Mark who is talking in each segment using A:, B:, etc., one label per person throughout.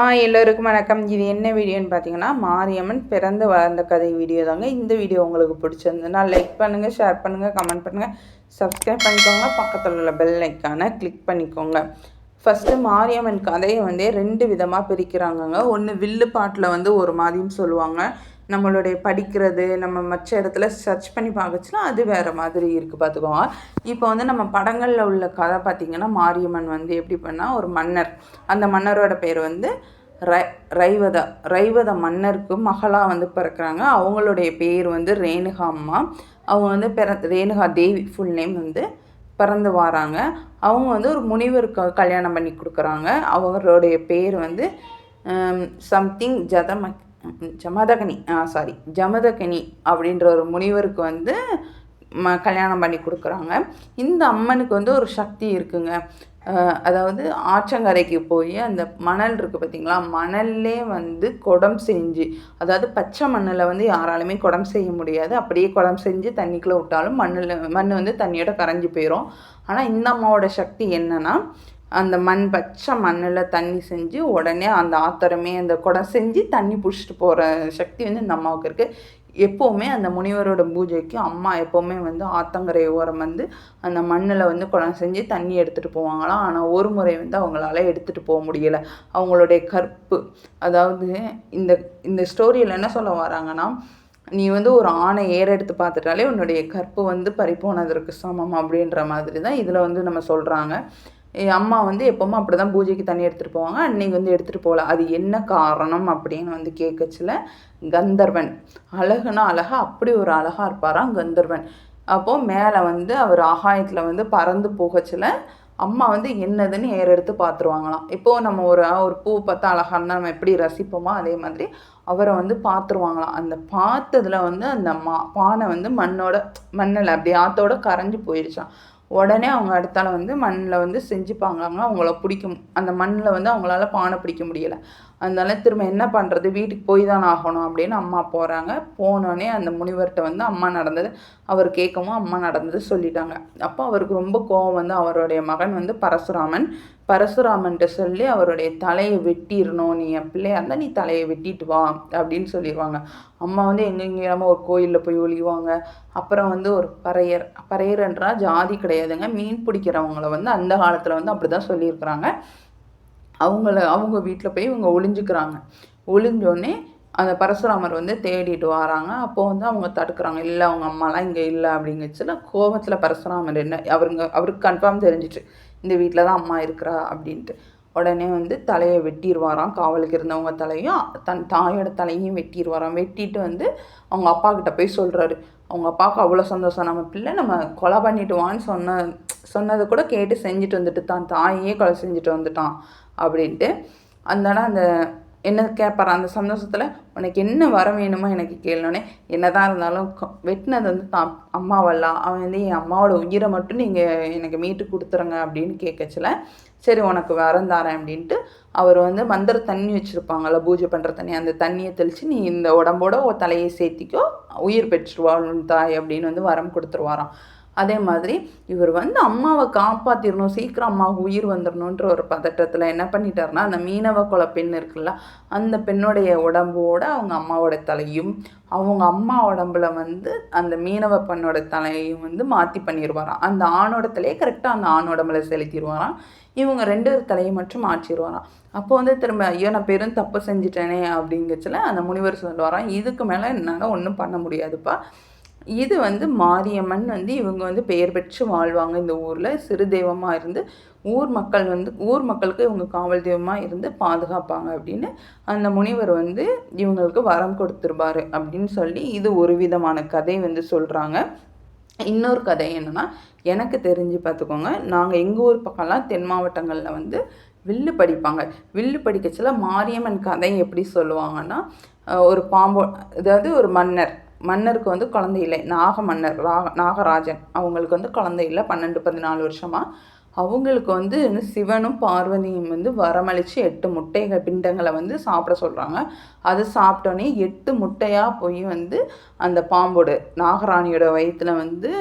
A: ஆ எல்லோருக்கும் வணக்கம். இது என்ன வீடியோன்னு பார்த்தீங்கன்னா மாரியம்மன் பிறந்து வளர்ந்த கதை வீடியோ தாங்க. இந்த வீடியோ உங்களுக்கு பிடிச்சிருந்ததுன்னா லைக் பண்ணுங்கள் ஷேர் பண்ணுங்கள் கமெண்ட் பண்ணுங்கள் சப்ஸ்கிரைப் பண்ணிக்கோங்க. பக்கத்தில் உள்ள பெல் ஐக்கானை கிளிக் பண்ணிக்கோங்க. ஃபஸ்ட்டு மாரியம்மன் கதையை வந்து ரெண்டு விதமாக பிரிக்கிறாங்கங்க. ஒன்று வில்லு பாட்டில் வந்து ஒரு மாதிரின்னு சொல்லுவாங்க. நம்மளுடைய படிக்கிறது நம்ம மற்ற இடத்துல சர்ச் பண்ணி பார்க்கச்சுன்னா அது வேறு மாதிரி இருக்குது பார்த்துக்கோங்க. இப்போ வந்து நம்ம படங்களில் உள்ள கதை பார்த்திங்கன்னா மாரியம்மன் வந்து எப்படி பண்ணால் ஒரு மன்னர். அந்த மன்னரோட பேர் வந்து ரை ரைவதா ரைவத மன்னருக்கு மகளாக வந்து பிறக்கிறாங்க. அவங்களுடைய பேர் வந்து ரேணுகா அம்மா. அவங்க வந்து பிற ரேணுகா தேவி ஃபுல் நேம் வந்து பிறந்து வராங்க. அவங்க வந்து ஒரு முனிவருக்கு கல்யாணம் பண்ணி கொடுக்குறாங்க. அவங்களுடைய பேர் வந்து சம்திங் ஜதமக் ஜமதகனி ஆ சாரி ஜமதகனி அப்படின்ற ஒரு முனிவருக்கு வந்து ம கல்யாணம் பண்ணி கொடுக்குறாங்க. இந்த அம்மனுக்கு வந்து ஒரு சக்தி இருக்குங்க. அதாவது ஆற்றங்கரைக்கு போய் அந்த மணல் இருக்குது பார்த்திங்களா மணல்லே வந்து குடம் செஞ்சு அதாவது பச்சை மண்ணில் வந்து யாராலுமே குடம் செய்ய முடியாது. அப்படியே குடம் செஞ்சு தண்ணிக்குள்ளே விட்டாலும் மண்ணில் மண் வந்து தண்ணியோட கரைஞ்சி போயிடும் ஆனால் இந்த அம்மாவோட சக்தி என்னென்னா அந்த மண் பச்சை மண்ணில் தண்ணி செஞ்சு உடனே அந்த ஆத்தரமே அந்த குடம் செஞ்சு தண்ணி பிடிச்சிட்டு போகிற சக்தி வந்து இந்த அம்மாவுக்கு இருக்குது எப்போவுமே அந்த முனிவரோட பூஜைக்கு அம்மா எப்போவுமே வந்து ஆத்தங்கரை ஓரம் வந்து அந்த மண்ணில் வந்து குடம் செஞ்சு தண்ணி எடுத்துகிட்டு போவாங்களாம். ஆனால் ஒரு முறை வந்து அவங்களால எடுத்துகிட்டு போக முடியலை. அவங்களுடைய கற்பு அதாவது இந்த இந்த ஸ்டோரியில் என்ன சொல்ல வராங்கன்னா நீ வந்து ஒரு ஆணை ஏறெடுத்து பார்த்துட்டாலே உன்னுடைய கற்பு வந்து பறிப்போனதற்கு சமம் அப்படின்ற மாதிரி தான் இதில் வந்து நம்ம சொல்கிறாங்க அம்மா வந்து எப்போவுமே அப்படி தான் பூஜைக்கு தண்ணி எடுத்துகிட்டு போவாங்க. அன்னைக்கு வந்து எடுத்துகிட்டு போகல. அது என்ன காரணம் அப்படின்னு வந்து கேட்கச்சில கந்தர்வன். அழகுனா அழகா அப்படி ஒரு அழகாக இருப்பாராம் கந்தர்வன். அப்போது மேலே வந்து அவர் ஆகாயத்தில் வந்து பறந்து போகச்சில அம்மா வந்து என்னதுன்னு ஏறெடுத்து பார்த்துருவாங்களாம் இப்போது நம்ம ஒரு ஒரு பூ பார்த்தா அழகானா நம்ம எப்படி ரசிப்போமோ அதே மாதிரி அவரை வந்து பார்த்துருவாங்களாம் அந்த பார்த்ததில் வந்து அந்த மா பானை வந்து மண்ணோட மண்ணில் அப்படி ஆத்தோட கரைஞ்சி போயிடுச்சான் உடனே அவங்க அடுத்தால வந்து மண்ணில் வந்து செஞ்சுப்பாங்களாங்க. அவங்கள பிடிக்கும். அந்த மண்ணில் வந்து அவங்களால பானை பிடிக்க முடியலை. அதனால திரும்ப என்ன பண்ணுறது வீட்டுக்கு போய் தான் ஆகணும் அப்படின்னு அம்மா போகிறாங்க போனோடனே அந்த முனிவர்கிட்ட வந்து அம்மா நடந்தது அவர் கேட்கவும் அம்மா நடந்தது சொல்லிட்டாங்க. அப்போ அவருக்கு ரொம்ப கோவம் வந்து அவருடைய மகன் வந்து பரசுராமன். பரசுராமன்ட்ட சொல்லி அவருடைய தலையை வெட்டிடணும். நீ என் பிள்ளையா இருந்தால் நீ தலையை வெட்டிட்டு வா அப்படின்னு சொல்லிடுவாங்க. அம்மா வந்து எங்கெங்கேயாம ஒரு கோயிலில் போய் ஒழிவாங்க அப்புறம் வந்து ஒரு பறையர். பறையர்ன்றா ஜாதி கிடையாதுங்க. மீன் பிடிக்கிறவங்கள வந்து அந்த காலத்தில் வந்து அப்படி தான் சொல்லியிருக்கிறாங்க. அவங்கள அவங்க வீட்டில் போய் இவங்க ஒளிஞ்சுக்கிறாங்க. ஒளிஞ்சோடனே அந்த பரசுராமர் வந்து தேடிட்டு வராங்க. அப்போது வந்து அவங்க தடுக்கிறாங்க. இல்லை அவங்க அம்மாலாம் இங்கே இல்லை அப்படிங்கச்சுல கோபத்தில் பரசுராமர் என்ன அவருங்க அவருக்கு கன்ஃபார்ம் தெரிஞ்சிச்சு. இந்த வீட்டில் தான் அம்மா இருக்கிறா அப்படின்ட்டு. உடனே வந்து தலையை வெட்டிடுவாராம் காவலுக்கு இருந்தவங்க தலையும் தன் தாயோட தலையும் வெட்டிடுவாராம் வெட்டிட்டு வந்து அவங்க அப்பா கிட்ட போய் சொல்கிறாரு அவங்க அப்பாவுக்கு அவ்வளோ சந்தோஷம். நம்ம பிள்ளை நம்ம கொலை பண்ணிட்டுவான்னு சொன்ன சொன்னதை கூட கேட்டு செஞ்சுட்டு வந்துட்டு தான் தாயே கொலை செஞ்சுட்டு வந்துட்டான் அப்படின்ட்டு. அதனால அந்த என்ன கேட்பார்? அந்த சந்தோஷத்தில் உனக்கு என்ன வர வேணுமோ எனக்கு கேளனே என்னதான் இருந்தாலும் வெட்டினது வந்து தான் அம்மாவெல்லாம் அவன் வந்து என் அம்மாவோட உயிரை மட்டும் நீங்கள் எனக்கு மீட்டு கொடுத்துருங்க அப்படின்னு கேட்கச்சில. சரி உனக்கு வரம் தாரேன் அப்படின்ட்டு அவர் வந்து மந்திர தண்ணி வச்சுருப்பாங்கள்ல பூஜை பண்ணுற தண்ணி அந்த தண்ணியை தெளித்து நீ இந்த உடம்போட தலையை சேர்த்திக்கோ உயிர் பெற்றுருவாள் தாய் அப்படின்னு வந்து வரம் கொடுத்துருவாராம். அதே மாதிரி இவர் வந்து அம்மாவை காப்பாற்றிடணும் சீக்கிரம் அம்மாவுக்கு உயிர் வந்துடணுன்ற ஒரு பதட்டத்தில் என்ன பண்ணிட்டாருன்னா அந்த மீனவ கொலை பெண் இருக்குல்ல அந்த பெண்ணுடைய உடம்போட அவங்க அம்மாவோட தலையும் அவங்க அம்மா உடம்புல வந்து அந்த மீனவ பெண்ணோட தலையும் வந்து மாற்றி பண்ணிடுவாராம் அந்த ஆணோட தலையை கரெக்டாக அந்த ஆண் உடம்புல செலுத்திடுவாராம் இவங்க ரெண்டு தலையை மட்டும் மாற்றிடுவாராம் அப்போ வந்து திரும்ப ஐயோ நான் பெரும் தப்பு செஞ்சிட்டேனே அப்படிங்கச்சில அந்த முனிவர் சொல்லுவாராம் இதுக்கு மேலே என்னால் ஒன்றும் பண்ண முடியாதுப்பா. இது வந்து மாரியம்மன் வந்து இவங்க வந்து பெயர் பெற்று வாழ்வாங்க இந்த ஊரில். சிறு தெய்வமாக இருந்து ஊர் மக்கள் வந்து ஊர் மக்களுக்கு இவங்க காவல் தெய்வமாக இருந்து பாதுகாப்பாங்க அப்படின்னு அந்த முனிவர் வந்து இவங்களுக்கு வரம் கொடுத்துருப்பாரு அப்படின்னு சொல்லி இது ஒரு விதமான கதை வந்து சொல்கிறாங்க இன்னொரு கதை என்னென்னா எனக்கு தெரிஞ்சு பார்த்துக்கோங்க நாங்கள் எங்கள் ஊர் பக்கம்லாம் தென் மாவட்டங்களில் வந்து வில்லு படிப்பாங்க. வில்லு படிக்கச்சில மாரியம்மன் கதை எப்படி சொல்லுவாங்கன்னா ஒரு பாம்போ அதாவது ஒரு மன்னர் மன்னருக்கு வந்து குழந்தை இல்லை. நாக மன்னர் ராக நாகராஜன். அவங்களுக்கு வந்து குழந்தை இல்லை. பன்னெண்டு பதினாலு வருஷமாக அவங்களுக்கு வந்து சிவனும் பார்வதியும் வந்து வரமளித்து எட்டு முட்டைகள் பிண்டங்களை வந்து சாப்பிட சொல்கிறாங்க அது சாப்பிட்டோன்னே எட்டு முட்டையாக போய் வந்து அந்த பாம்போடு நாகராணியோட வயிற்றில் வந்து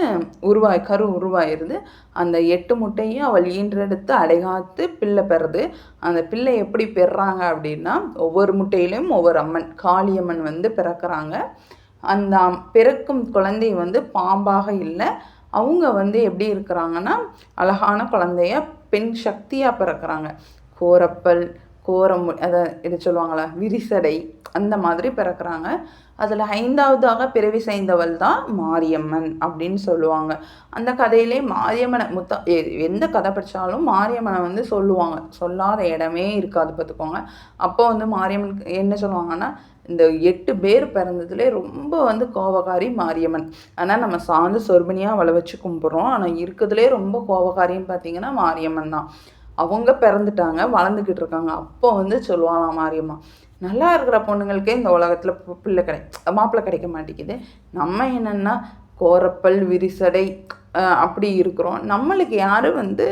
A: உருவாய் கரு உருவாயிருது அந்த எட்டு முட்டையும் அவள் ஈன்றெடுத்து அடைகாத்து பிள்ளை பெறுது. அந்த பிள்ளை எப்படி பெறுறாங்க அப்படின்னா ஒவ்வொரு முட்டையிலையும் ஒவ்வொரு அம்மன் காளியம்மன் வந்து பிறக்கிறாங்க. அந்த பிறக்கும் குழந்தை வந்து பாம்பாக இல்லை. அவங்க வந்து எப்படி இருக்கிறாங்கன்னா அழகான குழந்தைய பெண் சக்தியாக பிறக்கிறாங்க. கோரப்பல் கோரம் அதை இது சொல்லுவாங்களா விரிசடை அந்த மாதிரி பிறக்கிறாங்க. அதில் ஐந்தாவதாக பிறவி செய்தவள் தான் மாரியம்மன் அப்படின்னு சொல்லுவாங்க. அந்த கதையிலே மாரியம்மனை முத்த எந்த கதை படித்தாலும் மாரியம்மனை வந்து சொல்லுவாங்க. சொல்லாத இடமே இருக்காது பார்த்துக்கோங்க. அப்போ வந்து மாரியம்மன் என்ன சொல்லுவாங்கன்னா இந்த எட்டு பேர் பிறந்ததுலே ரொம்ப வந்து கோபக்காரி மாரியம்மன். ஆனால் நம்ம சார்ந்து சொர்பனியாக அவளை வச்சு கும்பிட்றோம். ஆனால் இருக்கிறதுலே ரொம்ப கோபக்காரின்னு பார்த்தீங்கன்னா மாரியம்மன் தான். அவங்க பிறந்துட்டாங்க வளர்ந்துக்கிட்டு இருக்காங்க. அப்போ வந்து சொல்லுவாங்களாம் மாரியம்மா நல்லா இருக்கிற பொண்ணுங்களுக்கே இந்த உலகத்தில் பிள்ளை கிடை மாப்பிள்ளை கிடைக்க மாட்டேங்குது. நம்ம என்னென்னா கோரப்பல் விரிசடை அப்படி இருக்கிறோம். நம்மளுக்கு யார் வந்து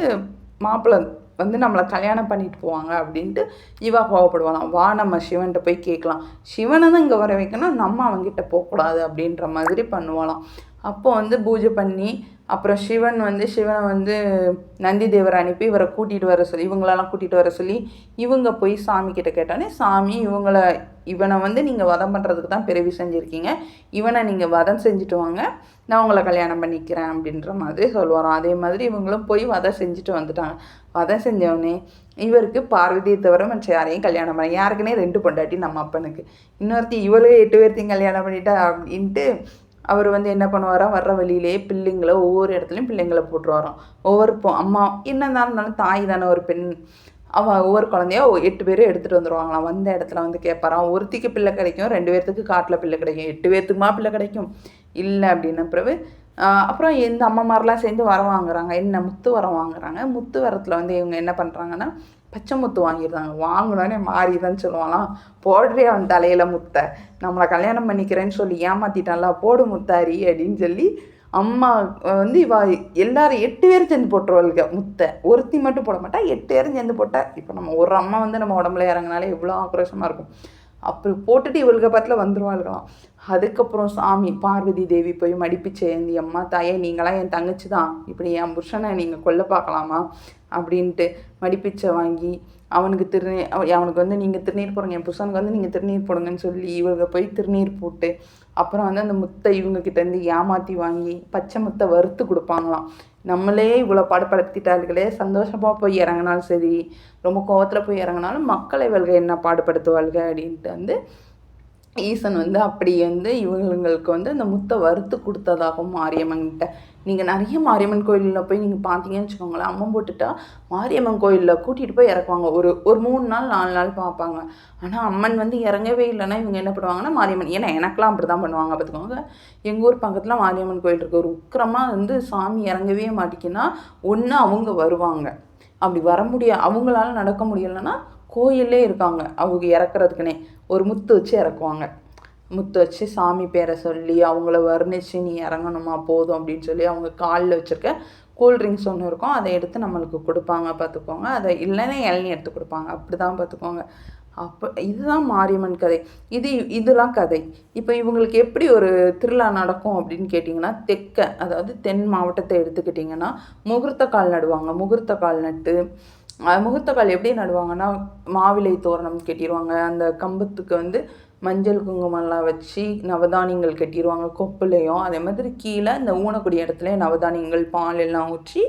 A: மாப்பிள்ளை வந்து நம்மளை கல்யாணம் பண்ணிட்டு போவாங்க? அப்படின்ட்டு இவா கோவப்படுவாளாம். வா நம்ம சிவன்கிட்ட போய் கேட்கலாம். சிவனை தான் இங்கே வர வைக்கணும். நம்ம அவங்ககிட்ட போகக்கூடாது. அப்படின்ற மாதிரி பண்ணுவாளாம். அப்போ வந்து பூஜை பண்ணி அப்புறம் சிவன் வந்து சிவனை வந்து நந்தி தேவரை அனுப்பி இவரை கூட்டிகிட்டு வர சொல்லி இவங்களெல்லாம் கூட்டிகிட்டு வர சொல்லி இவங்க போய் சாமி கிட்ட கேட்டோன்னே சாமி இவங்களை இவனை வந்து நீங்கள் வதம் பண்ணுறதுக்கு தான் பிறவி செஞ்சுருக்கீங்க. இவனை நீங்கள் வதம் செஞ்சுட்டு வாங்க. நான் உங்களை கல்யாணம் பண்ணிக்கிறேன் அப்படின்ற மாதிரி சொல்லுவாராம். அதே மாதிரி இவங்களும் போய் வதம் செஞ்சுட்டு வந்துட்டாங்க. வதம் செஞ்சவொடனே இவருக்கு பார்வதியை தவிர மற்ற யாரையும் கல்யாணம் பண்ண யாருக்குன்னே ரெண்டு பொண்டாட்டி நம்ம அப்பனுக்கு. இன்னொருத்தி இவளே எட்டு பேர்த்தையும் கல்யாணம் பண்ணிட்டா அப்படின்ட்டு அவர் வந்து என்ன பண்ணுவாராம் வர்ற வழியிலே பிள்ளைங்களை ஒவ்வொரு இடத்துலையும் பிள்ளைங்களை போட்டுருவாராம். ஒவ்வொரு அம்மா என்னதான் இருந்தாலும் தாய் தானே ஒரு பெண். அவன் ஒவ்வொரு குழந்தையா எட்டு பேரும் எடுத்துகிட்டு வந்துடுவாங்களாம் வந்த இடத்துல வந்து கேட்பாரான் ஒருத்திக்கு பிள்ளை கிடைக்கும் ரெண்டு பேர்த்துக்கு காட்டில் பிள்ளை கிடைக்கும். எட்டு பேர்த்துக்குமா பிள்ளை கிடைக்கும்? இல்லை அப்படின்ன பிறகு அப்புறம் எந்த அம்மாமாரெலாம் சேர்ந்து வர வாங்குறாங்க. என்ன முத்து வரம் வாங்குறாங்க. முத்து வரத்தில் வந்து இவங்க என்ன பண்ணுறாங்கன்னா பச்சை முத்து வாங்கிடுறாங்க வாங்கினோடனே மாறிதான் சொல்லுவாங்களாம். போடுறே அவன் தலையில் முத்தை. நம்மளை கல்யாணம் பண்ணிக்கிறேன்னு சொல்லி ஏமாற்றிட்டான்ல போடு முத்தாரி அப்படின்னு சொல்லி அம்மா வந்து இவா எல்லாரும் எட்டு பேரும் சேர்ந்து போட்டுருவாளுங்க முத்தை. ஒருத்தி மட்டும் போட மாட்டா எட்டு பேரும் சேர்ந்து போட்டா இப்போ நம்ம ஒரு அம்மா வந்து நம்ம உடம்புல இறங்கினாலே எவ்வளோ ஆக்ரோஷமாக இருக்கும். அப்படி போட்டுட்டு இவளுக பத்தில் வந்துருவாளுகளாம் அதுக்கப்புறம் சாமி பார்வதி தேவி போய் மடிப்பு சேந்தி அம்மா தாயே நீங்களாம் என் தங்கச்சி தான் இப்படி என் புருஷனை நீங்கள் கொல்ல பார்க்கலாமா? அப்படின்ட்டு மடிப்பிச்சை வாங்கி அவனுக்கு திருநீர் அவனுக்கு வந்து நீங்கள் திருநீர் போடுங்க. என் புருஷனுக்கு வந்து நீங்கள் திருநீர் போடுங்கன்னு சொல்லி இவங்க போய் திருநீர் போட்டு அப்புறம் வந்து அந்த முத்தை இவங்கக்கிட்டேருந்து ஏமாற்றி வாங்கி பச்சை முத்தை வறுத்து கொடுப்பாங்களாம். நம்மளே இவ்வளோ பாடுபடுத்திட்டார்களே சந்தோஷமாக போய் இறங்கினாலும் சரி ரொம்ப கோவத்தில் போய் இறங்கினாலும் மக்களை இவள்க என்ன பாடுபடுத்துவாள்க அப்படின்ட்டு வந்து ஈசன் வந்து அப்படி வந்து இவங்களுக்கு வந்து அந்த முத்தை வறுத்து கொடுத்ததாகவும் மாரியம்மன்கிட்ட நீங்கள் நிறைய மாரியம்மன் கோயிலில் போய் நீங்கள் பார்த்தீங்கன்னு வச்சுக்கோங்களேன் அம்மன் போட்டுட்டா மாரியம்மன் கோயிலில் கூட்டிகிட்டு போய் இறக்குவாங்க. ஒரு ஒரு மூணு நாள் நாலு நாள் பார்ப்பாங்க. ஆனால் அம்மன் வந்து இறங்கவே இல்லைன்னா இவங்க என்ன பண்ணுவாங்கன்னா மாரியம்மன் ஏன்னா எனக்கெலாம் அப்படி தான் பண்ணுவாங்க பார்த்துக்கோங்க. எங்கள் ஊர் பக்கத்தில் மாரியம்மன் கோயில் இருக்குது ஒரு உக்கிரமாக வந்து சாமி இறங்கவே மாட்டேங்குன்னா ஒன்று அவங்க வருவாங்க. அப்படி வர முடியாது அவங்களால நடக்க முடியலைன்னா கோயிலே இருக்காங்க அவங்க இறக்குறதுக்குனே ஒரு முத்து வச்சு இறக்குவாங்க. முத்து வச்சு சாமி பேரை சொல்லி அவங்கள வர்ணித்து நீ இறங்கணுமா போதும் அப்படின்னு சொல்லி அவங்க காலில் வச்சுருக்க கூல்ட்ரிங்க்ஸ் ஒன்று இருக்கும். அதை எடுத்து நம்மளுக்கு கொடுப்பாங்க பார்த்துக்கோங்க. அதை இல்லைன்னா இளநீ எடுத்து கொடுப்பாங்க. அப்படி தான் பார்த்துக்கோங்க. அப்போ இதுதான் மாரியம்மன் கதை. இது இதெல்லாம் கதை. இப்போ இவங்களுக்கு எப்படி ஒரு திருவிழா நடக்கும் அப்படின்னு கேட்டிங்கன்னா தெக்க அதாவது தென் மாவட்டத்தை எடுத்துக்கிட்டிங்கன்னா முகூர்த்த கால் நடுவாங்க. முகூர்த்த கால் நட்டு முகூர்த்த கால் எப்படி நடுவாங்கன்னா மாவிலை தோரணம் கட்டிடுவாங்க. அந்த கம்பத்துக்கு வந்து மஞ்சள் குங்குமம்லாம் வச்சு நவதானியங்கள் கட்டிடுவாங்க கொப்புலையும். அதே மாதிரி கீழே இந்த ஊனக்கூடிய இடத்துல நவதானியங்கள் பால் எல்லாம் ஊற்றி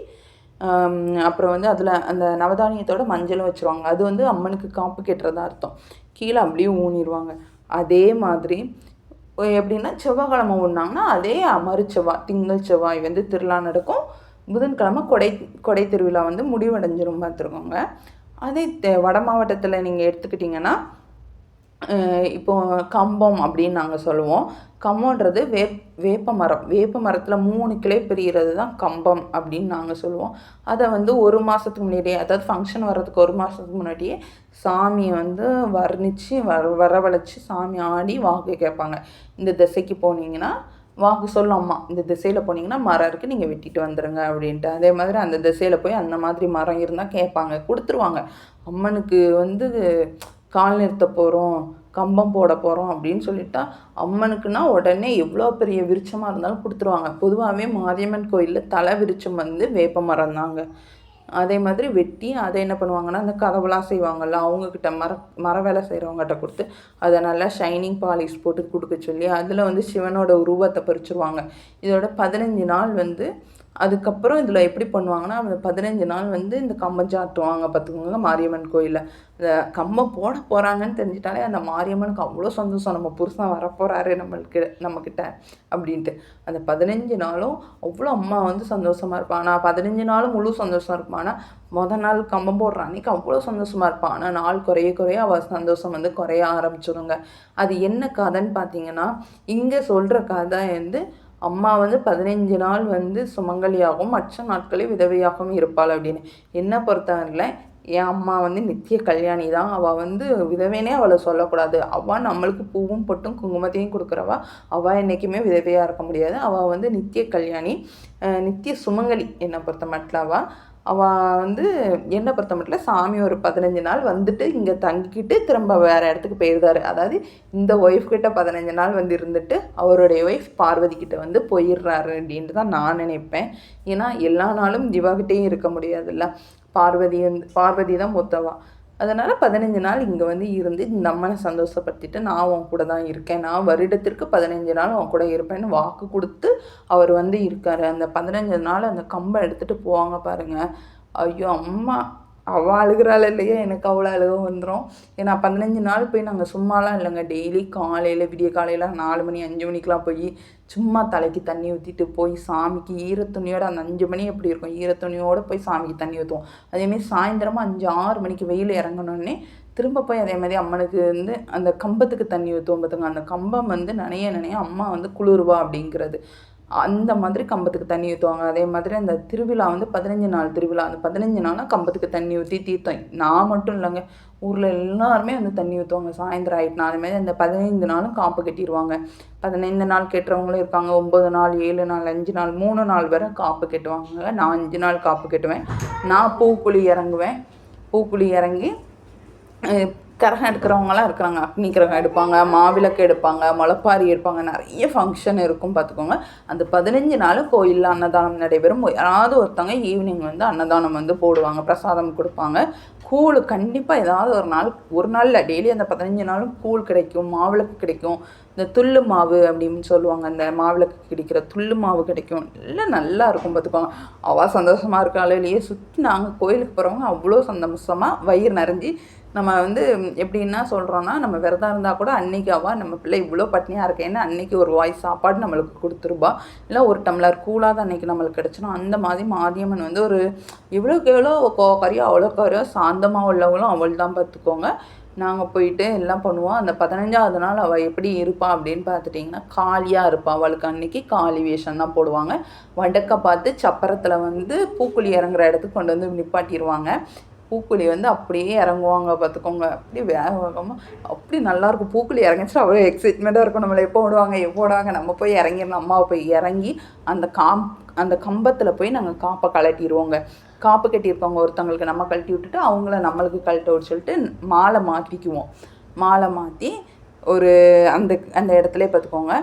A: அப்புறம் வந்து அதில் அந்த நவதானியத்தோட மஞ்சளும் வச்சுருவாங்க. அது வந்து அம்மனுக்கு காப்பு கெட்டுறதா அர்த்தம். கீழே அப்படியே ஊனிடுவாங்க அதே மாதிரி எப்படின்னா செவ்வாய்க்கிழமை ஊன்னாங்கன்னா அதே அமரு செவ்வாய் திங்கள் செவ்வாய் வந்து திருவிழா நடக்கும். புதன்கிழமை கொடை கொடை திருவிழா வந்து முடிவடைஞ்சிரும் பார்த்துருக்கோங்க. அதே வட மாவட்டத்தில் நீங்கள் எடுத்துக்கிட்டிங்கன்னா இப்போ கம்பம் அப்படின்னு நாங்கள் சொல்லுவோம். கம்பன்றது வேப் வேப்ப மரம். வேப்ப மரத்தில் மூணு கிளை பிரிகிறது தான் கம்பம் அப்படின்னு நாங்கள் சொல்லுவோம். அதை வந்து ஒரு மாதத்துக்கு முன்னாடியே அதாவது ஃபங்க்ஷன் வர்றதுக்கு ஒரு மாதத்துக்கு முன்னாடியே சாமியை வந்து வர்ணித்து வர வரவழைச்சி சாமி ஆடி வாக்கு கேட்பாங்க. இந்த திசைக்கு போனீங்கன்னா வாக்கு சொல்லும்? அம்மா இந்த திசையில் போனீங்கன்னா மரம் இருக்குது நீங்கள் வெட்டிட்டு வந்துடுங்க அப்படின்ட்டு. அதே மாதிரி அந்த திசையில் போய் அந்த மாதிரி மரம் இருந்தால் கேட்பாங்க கொடுத்துருவாங்க. அம்மனுக்கு வந்து கால் நிறுத்த போகிறோம் கம்பம் போட போகிறோம் அப்படின்னு சொல்லிட்டா அம்மனுக்குன்னா உடனே எவ்வளோ பெரிய விருச்சமாக இருந்தாலும் கொடுத்துருவாங்க. பொதுவாகவே மாரியம்மன் கோயிலில் தலை விருச்சம் வந்து வேப்ப மரம் தாங்க. அதே மாதிரி வெட்டி அதை என்ன பண்ணுவாங்கன்னா அந்த கதவுலாம் செய்வாங்கள்ல அவங்கக்கிட்ட மர மர வேலை செய்கிறவங்ககிட்ட கொடுத்து அதை நல்லா ஷைனிங் பாலிஷ் போட்டு கொடுக்க சொல்லி அதில் வந்து சிவனோட உருவத்தை பறிச்சிருவாங்க. இதோட பதினஞ்சு நாள் வந்து அதுக்கப்புறம் இதில் எப்படி பண்ணுவாங்கன்னா அந்த பதினஞ்சு நாள் வந்து இந்த கம்பம் சாட்டுவாங்க பார்த்துக்கோங்க மாரியம்மன் கோயிலில். இந்த கம்பம் போட போகிறாங்கன்னு தெரிஞ்சிட்டாலே அந்த மாரியம்மனுக்கு அவ்வளோ சந்தோஷம் நம்ம புருஷன் வரப்போகிறாரு நம்மளுக்கு நம்மக்கிட்ட அப்படின்ட்டு. அந்த பதினஞ்சு நாளும் அவ்வளோ அம்மா வந்து சந்தோஷமாக இருப்பான் ஆனால் பதினஞ்சு நாளும் முழு சந்தோஷம் இருப்பான் ஆனால் மொதல் நாள் கம்பம் போடுற அன்றைக்கி அவ்வளோ சந்தோஷமாக இருப்பான் ஆனால் நாள் குறைய குறைய அவள் சந்தோஷம் வந்து குறைய ஆரம்பிச்சிடுங்க அது என்ன கதைன்னு பார்த்தீங்கன்னா இங்கே சொல்கிற கதை வந்து அம்மா வந்து பதினைஞ்சு நாள் வந்து சுமங்கலியாகவும் மற்ற நாட்களில் விதவையாகவும் இருப்பாள் அப்படின்னு. என்ன பொறுத்தவரையில் என் அம்மா வந்து நித்திய கல்யாணி தான். அவள் வந்து விதவைனே அவளை சொல்லக்கூடாது. அவள் நம்மளுக்கு பூவும் பொட்டும் குங்குமத்தையும் கொடுக்குறவா. அவள் என்றைக்குமே விதவையாக இருக்க முடியாது. அவள் வந்து நித்திய கல்யாணி நித்திய சுமங்கலி என்னை பொறுத்த மட்டும் அவள் அவள் வந்து என்னை பொறுத்த மட்டும் சாமி ஒரு பதினஞ்சு நாள் வந்துட்டு இங்கே தங்கிக்கிட்டு திரும்ப வேறு இடத்துக்கு போயிருந்தார். அதாவது இந்த ஒய்ஃப் கிட்ட பதினஞ்சு நாள் வந்து இருந்துட்டு அவருடைய ஒய்ஃப் பார்வதி கிட்ட வந்து போயிடுறாரு அப்படின்ட்டு தான் நான் நினைப்பேன். ஏன்னா எல்லா நாளும் திவாகிட்டேயும் இருக்க முடியாதுல்ல. பார்வதி வந்து பார்வதி தான் மூத்தவா. அதனால் பதினஞ்சு நாள் இங்கே வந்து இருந்து இந்த அம்மனை சந்தோஷப்படுத்திட்டு நான் உன் கூட தான் இருக்கேன். நான் வருடத்திற்கு பதினஞ்சு நாள் உன் கூட இருப்பேன்னு வாக்கு கொடுத்து அவர் வந்து இருக்கார். அந்த பதினஞ்சு நாள் அந்த கம்பை எடுத்துகிட்டு போவாங்க பாருங்கள் ஐயோ அம்மா. அவள் அழுகிறாள் இல்லையா எனக்கு அவ்வளோ அழுக வந்துடும் ஏன்னா பதினஞ்சு நாள் போய் நாங்கள் சும்மாலாம் இல்லைங்க. டெய்லி காலையில் விடிய காலையில் நாலு மணி அஞ்சு மணிக்கெலாம் போய் சும்மா தலைக்கு தண்ணி ஊற்றிட்டு போய் சாமிக்கு ஈரத்துணியோட அந்த அஞ்சு மணி எப்படி இருக்கும்? ஈரத்துணியோடு போய் சாமிக்கு தண்ணி ஊற்றுவோம் அதேமாரி சாயந்தரமாக அஞ்சு ஆறு மணிக்கு வெயில் இறங்கணுன்னே திரும்ப போய் அதே மாதிரி அம்மனுக்கு வந்து அந்த கம்பத்துக்கு தண்ணி ஊற்றுவோம் பார்த்துங்க அந்த கம்பம் வந்து நனைய நனைய அம்மா வந்து குளிர்வா அப்படிங்கிறது. அந்த மாதிரி கம்பத்துக்கு தண்ணி ஊற்றுவாங்க அதே மாதிரி அந்த திருவிழா வந்து பதினஞ்சு நாள் திருவிழா. அந்த பதினஞ்சு நாளாக கம்பத்துக்கு தண்ணி ஊற்றி தீர்த்தம். நான் மட்டும் இல்லைங்க. ஊரில் எல்லாருமே வந்து தண்ணி ஊற்றுவாங்க சாயந்தரம் ஆகிட்டுனா அதுமாதிரி அந்த பதினைந்து நாளும் காப்பு கட்டிடுவாங்க பதினைந்து நாள் கட்டுறவங்களும் இருக்காங்க. ஒம்பது நாள் ஏழு நாள் அஞ்சு நாள் மூணு நாள் வரை காப்பு கட்டுவாங்க. நான் அஞ்சு நாள் காப்பு கட்டுவேன். நான் பூக்குழி இறங்குவேன். பூக்குழி இறங்கி கரகம் எடுக்கிறவங்களாம் இருக்கிறாங்க அக்னி கிரகம் எடுப்பாங்க மாவிளக்கு எடுப்பாங்க முளப்பாரி எடுப்பாங்க. நிறைய ஃபங்க்ஷன் இருக்கும் பார்த்துக்கோங்க. அந்த பதினஞ்சு நாள் கோயிலில் அன்னதானம் நடைபெறும். யாராவது ஒருத்தவங்க ஈவினிங் வந்து அன்னதானம் வந்து போடுவாங்க பிரசாதம் கொடுப்பாங்க. கூழ் கண்டிப்பாக ஏதாவது ஒரு நாள் ஒரு நாளில் டெய்லி அந்த பதினஞ்சு நாளும் கூழ் கிடைக்கும் மாவிளக்கு கிடைக்கும். இந்த துள்ளு மாவு அப்படின்னு சொல்லுவாங்க அந்த மாவிளக்கு கிடைக்கிற துள்ளு மாவு கிடைக்கும். எல்லாம் நல்லா இருக்கும் பார்த்துக்கோங்க. அவள் சந்தோஷமாக இருக்காளையே சுற்றி நாங்கள் கோயிலுக்கு போகிறவங்க அவ்வளோ சந்தோஷமாக வயிறு நிறைஞ்சி நம்ம வந்து எப்படின்னா சொல்கிறோன்னா நம்ம விரதம் இருந்தால் கூட அன்னைக்கு அவள் நம்ம பிள்ளை இவ்வளோ பட்னியாக இருக்கேன்னு அன்னைக்கு ஒரு வாய்ஸ் சாப்பாடு நம்மளுக்கு கொடுத்துருப்பா. இல்லை ஒரு டம்ளர் கூலாக அன்னைக்கு நம்மளுக்கு கிடச்சிடும். அந்த மாதிரி மாரியம்மன் வந்து ஒரு இவ்வளோக்கு எவ்வளோ கோக்கறியோ அவ்வளோ காரியோ சாந்தமாக உள்ளவங்களும் அவள் தான் பார்த்துக்கோங்க. நாங்கள் போயிட்டு எல்லாம் பண்ணுவோம். அந்த பதினஞ்சாவது நாள் அவள் எப்படி இருப்பாள் அப்படின்னு பார்த்துட்டிங்கன்னா காலியாக இருப்பாள் அவளுக்கு அன்றைக்கி காலி வேஷம் தான் போடுவாங்க. வடக்க பார்த்து சப்பரத்தில் வந்து பூக்குழி இறங்குற இடத்துக்கு கொண்டு வந்து நிப்பாட்டிடுவாங்க பூக்குழி வந்து அப்படியே இறங்குவாங்க பார்த்துக்கோங்க. அப்படி வேக வேகமாக அப்படி நல்லாயிருக்கும் பூக்குழி இறங்கிச்சு அவ்வளோ எக்ஸைட்மெண்ட்டாக இருக்கும். நம்மளை எப்போ விடுவாங்க எப்போ விடுவாங்க. நம்ம போய் இறங்கிடணும். அம்மாவை போய் இறங்கி அந்த காம் அந்த கம்பத்தில் போய் நாங்கள் காப்பை கலட்டிடுவோங்க காப்பு கட்டியிருக்கவங்க ஒருத்தவங்களுக்கு நம்ம கழட்டி விட்டுட்டு அவங்கள நம்மளுக்கு கழட்ட சொல்லிட்டு மாலை மாற்றிக்குவோம் மாலை மாற்றி ஒரு அந்த அந்த இடத்துல பார்த்துக்கோங்க.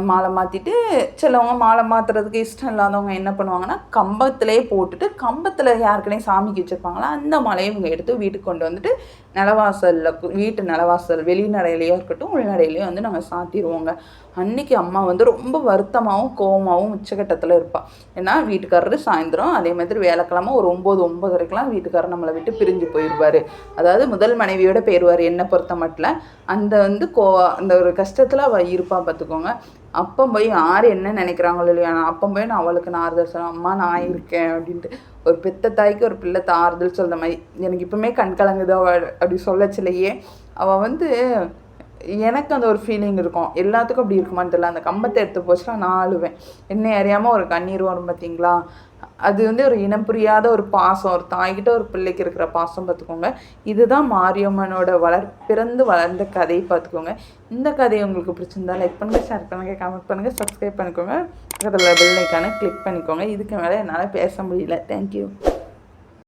A: மாலை மாற்றிட்டு சிலவங்க மாலை மாற்றுறதுக்கு இஷ்டம் இல்லாதவங்க என்ன பண்ணுவாங்கன்னா கம்பத்திலே போட்டுட்டு கம்பத்தில் யாருக்குனே சாமிக்கு வச்சுருப்பாங்களா அந்த மாலையை இவங்க எடுத்து வீட்டுக்கு கொண்டு வந்துட்டு நிலவாசலில் வீட்டு நிலவாசல் வெளிநடையிலையோ இருக்கட்டும் உள்நடையிலையோ வந்து நாங்கள் சாத்திடுவோங்க. அன்னைக்கு அம்மா வந்து ரொம்ப வருத்தமாகவும் கோவமாகவும் உச்சகட்டத்தில் இருப்பாள் ஏன்னா வீட்டுக்காரரு சாயந்தரம் அதே மாதிரி வேலைக்கிழமை ஒரு ஒம்பது ஒம்பதரைக்கெலாம் வீட்டுக்காரர் நம்மளை விட்டு பிரிஞ்சு போயிடுவார் அதாவது முதல் மனைவியோட போயிடுவார் என்னை பொறுத்த மட்டும் அந்த வந்து கோ அந்த ஒரு கஷ்டத்தில் அவள் இருப்பா பார்த்துக்கோங்க அப்போ போய் யார் என்ன நினைக்கிறாங்களோ இல்லையா அப்போ போய் நான் அவளுக்கு நான் ஆறுதல் சொல்லுவேன் அம்மா நான் இருக்கேன் அப்படின்ட்டு. ஒரு பெத்த தாய்க்கு ஒரு பிள்ளை ஆறுதல் சொல்கிற மாதிரி. எனக்கு இப்போவுமே கண் கலங்குது. அவள் அப்படி சொல்லச்சிலையே அவள் வந்து எனக்கு அந்த ஒரு ஃபீலிங் இருக்கும். எல்லாத்துக்கும் அப்படி இருக்குமான்னு தெரியல. அந்த கம்பத்தை எடுத்து போச்சுன்னா நான் அழுவேன். என்னை அறியாமல் ஒரு கண்ணீர் வரும் பார்த்தீங்களா அது வந்து ஒரு இனம் புரியாத ஒரு பாசம் ஒரு தாய்கிட்ட ஒரு பிள்ளைக்கு இருக்கிற பாசம் பார்த்துக்கோங்க. இதுதான் மாரியம்மனோட வளர் பிறந்து வளர்ந்த கதையை பார்த்துக்கோங்க. இந்த கதையை உங்களுக்கு பிடிச்சிருந்தா லைக் பண்ணுங்கள் ஷேர் பண்ணுங்கள் கமெண்ட் பண்ணுங்கள் சப்ஸ்கிரைப் பண்ணிக்கோங்க. பக்கத்தில் பெல் ஐக்கானை கிளிக் பண்ணிக்கோங்க. இதுக்கு மேலே என்னால் பேச முடியல. தேங்க்யூ